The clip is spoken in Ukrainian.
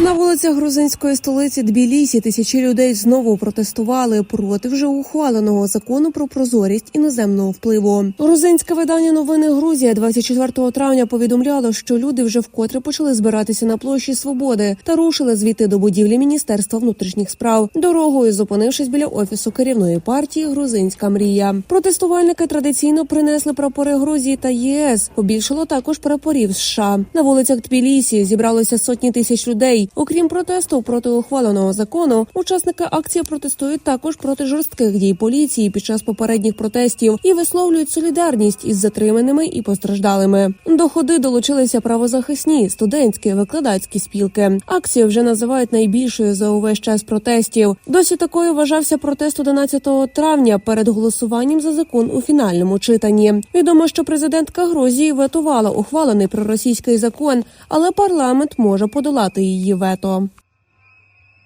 На вулицях грузинської столиці Тбілісі тисячі людей знову протестували проти вже ухваленого закону про прозорість іноземного впливу. Грузинське видання новини Грузія 24 травня повідомляло, що люди вже вкотре почали збиратися на площі Свободи та рушили звідти до будівлі Міністерства внутрішніх справ, дорогою зупинившись біля офісу керівної партії Грузинська мрія. Протестувальники традиційно принесли прапори Грузії та ЄС. Побільшало також прапорів США. На вулицях Тбілісі зібралося сотні тисяч людей. Окрім протесту проти ухваленого закону, учасники акції протестують також проти жорстких дій поліції під час попередніх протестів і висловлюють солідарність із затриманими і постраждалими. До ходи долучилися правозахисні, студентські, викладацькі спілки. Акцію вже називають найбільшою за увесь час протестів. Досі такою вважався протест 11 травня перед голосуванням за закон у фінальному читанні. Відомо, що президентка Грузії ветувала ухвалений проросійський закон, але парламент може подолати її вето.